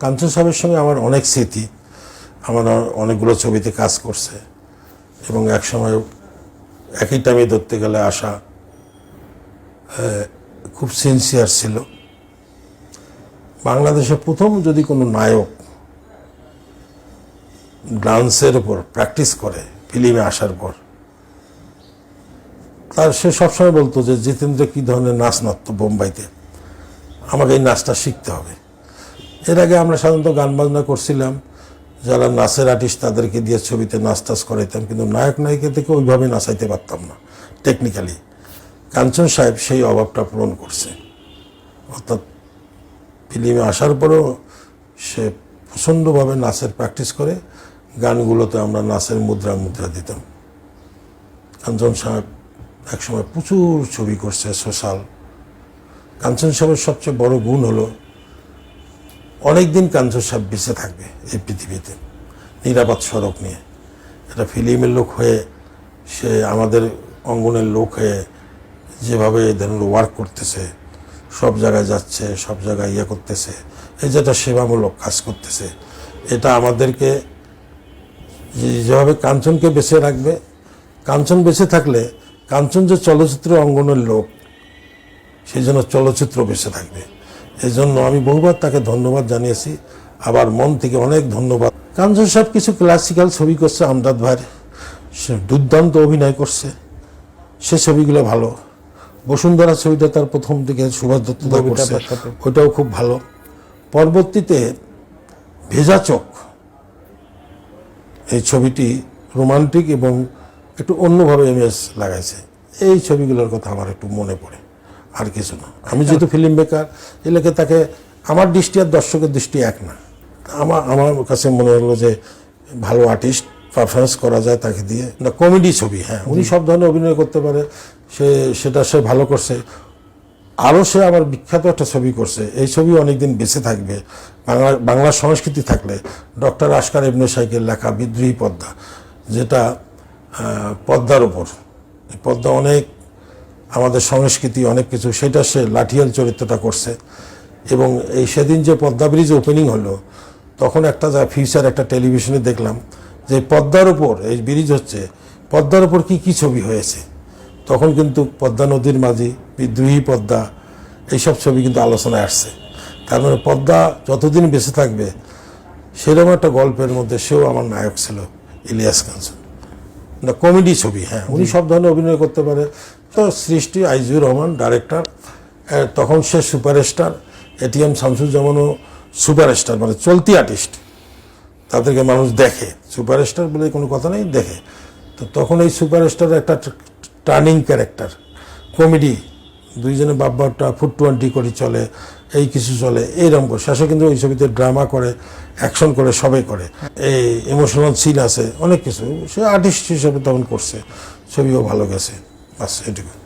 কাঞ্চন সাহেবের সঙ্গে আমার অনেক স্মৃতি। আমার অনেকগুলো ছবিতে কাজ করছে। এবং একসময় একই টাইমে ধরতে গেলে আসা খুব সিনসিয়ার ছিল। বাংলাদেশে প্রথম যদি কোনো নায়ক ডান্সের উপর প্র্যাকটিস করে, ফিল্মে আসার পর, তার সে সবসময় বলতো যে, জিতেন্দ্র, কী ধরনের নাচ নাচত বোম্বাইতে? আমাকে এই নাচটা শিখতে হবে। এর আগে আমরা সাধারণত গান বাজনা করছিলাম, যারা নাচের আর্টিস্ট তাদেরকে দিয়ে ছবিতে নাচ টাচ করাইতাম, কিন্তু নায়ক নায়িকা থেকে ওইভাবে নাচাইতে পারতাম না টেকনিক্যালি কাঞ্চন সাহেব সেই অভাবটা পূরণ করছে। অর্থাৎ ফিল্মে আসার পরেও সে প্রচণ্ডভাবে নাচের প্র্যাকটিস করে, গানগুলোতে আমরা নাচের মুদ্রা মুদ্রা দিতাম। কাঞ্চন সাহেব একসময় প্রচুর ছবি করছে সোশ্যাল কাঞ্চন সাহেবের সবচেয়ে বড় গুণ হলো অনেক দিন কাঞ্চন সাহেব বেঁচে থাকবে এই পৃথিবীতে, নিরাপদ সড়ক নিয়ে। এটা ফিল্মের লোক হয়ে সে আমাদের অঙ্গনের লোক হয়ে যেভাবে ধরুন ওয়ার্ক করতেছে, সব জায়গায় যাচ্ছে, সব জায়গায় ইয়ে করতেছে, এই যেটা সেবামূলক কাজ করতেছে, এটা আমাদেরকে যেভাবে কাঞ্চনকে বেঁচে রাখবে, কাঞ্চন বেঁচে থাকলে কাঞ্চন যে চলচ্চিত্র অঙ্গনের লোক, সেই জন্য চলচ্চিত্র বেঁচে থাকবে। এই জন্য আমি বহুবার তাকে ধন্যবাদ জানিয়েছি। আবার মন থেকে অনেক ধন্যবাদ। কাঞ্চন সাহেব কিছু ক্লাসিক্যাল ছবি করছে আমদাদ ভাইয়ের। সে দুর্দান্ত অভিনয় করছে। সে ছবিগুলো ভালো। বসুন্ধরা ছবিটা তার প্রথম দিকে সুভাষ দত্ত করছে। ওইটাও খুব ভালো। পরবর্তীতে ভেজা চোখ। এই ছবিটি রোমান্টিক এবং একটু অন্যভাবে ইমেজ লাগাইছে। এই ছবিগুলোর কথা আমার একটু মনে পড়ে। আর কিছু না। আমি যেহেতু ফিল্ম মেকার এলাকে তাকে আমার দৃষ্টি আর দর্শকের দৃষ্টি এক না। আমার আমার কাছে মনে হলো যে ভালো আর্টিস্ট পারফরমেন্স করা যায় তাকে দিয়ে। না কমেডি ছবি হ্যাঁ। উনি সব ধরনের অভিনয় করতে পারে। সে সেটা সে ভালো করছে। আরও সে আমার বিখ্যাত একটা ছবি করছে। এই ছবি অনেকদিন বেঁচে থাকবে। বাংলা বাংলা সংস্কৃতি থাকলে। ডক্টর আশকার ইবনে সাইকের লেখা বিদ্রোহী পদ্মা যেটা পদ্মার ওপর পদ্মা অনেক আমাদের সংস্কৃতি অনেক কিছু, সেটা সে লাঠিয়াল চরিত্রটা করছে। এবং এই সেদিন যে পদ্মা ব্রিজ ওপেনিং হলো, তখন একটা যা ফিউচার একটা টেলিভিশনে দেখলাম যে পদ্মার উপর, এই ব্রিজ হচ্ছে, পদ্মার উপর কি কি ছবি হয়েছে? তখন কিন্তু পদ্মা নদীর মাঝি, বিদ্রোহী পদ্মা, এইসব ছবি কিন্তু আলোচনায় আসছে। তার মানে পদ্মা যতদিন বেঁচে থাকবে, সেরকম একটা গল্পের মধ্যে সেও আমার নায়ক ছিল, ইলিয়াস কাঞ্চন। না কমেডি ছবি হ্যাঁ উনি সব ধরনের অভিনয় করতে পারে। তো সৃষ্টি আইজুর রহমান ডাইরেক্টর তখন সে সুপারস্টার এটিএম শামসুজ্জামানও সুপারস্টার মানে চলতি আর্টিস্ট তাদেরকে মানুষ দেখে সুপারস্টার বলে কোনো কথা নেই দেখে। তো তখন এই সুপারস্টার একটা টার্নিং ক্যারেক্টার কমেডি দুইজনে বাব্বাটা ফুট টোয়েন্টি করে চলে, এই কিছু চলে, এইরকম করে। শেষে কিন্তু ওই ছবিতে ড্রামা করে, অ্যাকশন করে, সবাই করে। এই ইমোশনাল সিন আছে, অনেক কিছু। সে আর্টিস্ট হিসেবে তখন করছে, ছবিও ভালো গেছে, বাস এটুকু।